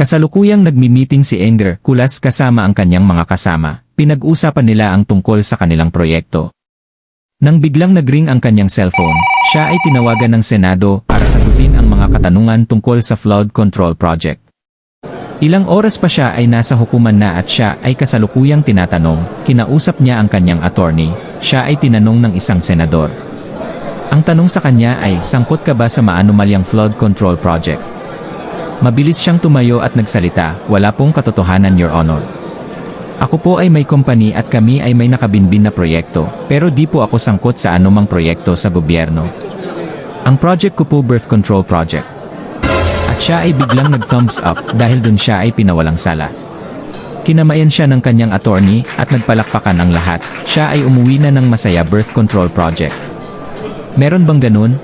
Kasalukuyang nagmi-meeting si Enger, kulas kasama ang kanyang mga kasama. Pinag-usapan nila ang tungkol sa kanilang proyekto. Nang biglang nagring ang kanyang cellphone, siya ay tinawagan ng Senado para sagutin ang mga katanungan tungkol sa flood control project. Ilang oras pa siya ay nasa hukuman na at siya ay kasalukuyang tinatanong, kinausap niya ang kanyang attorney, siya ay tinanong ng isang senador. Ang tanong sa kanya ay, sangkot ka ba sa maanumalyang flood control project? Mabilis siyang tumayo at nagsalita, wala pong katotohanan your honor. Ako po ay may company at kami ay may nakabinbin na proyekto, pero di po ako sangkot sa anumang proyekto sa gobyerno. Ang project ko po birth control project. At siya ay biglang nag-thumbs up dahil dun siya ay pinawalang sala. Kinamayan siya ng kanyang attorney at nagpalakpakan ang lahat. Siya ay umuwi na ng masaya birth control project. Meron bang ganun?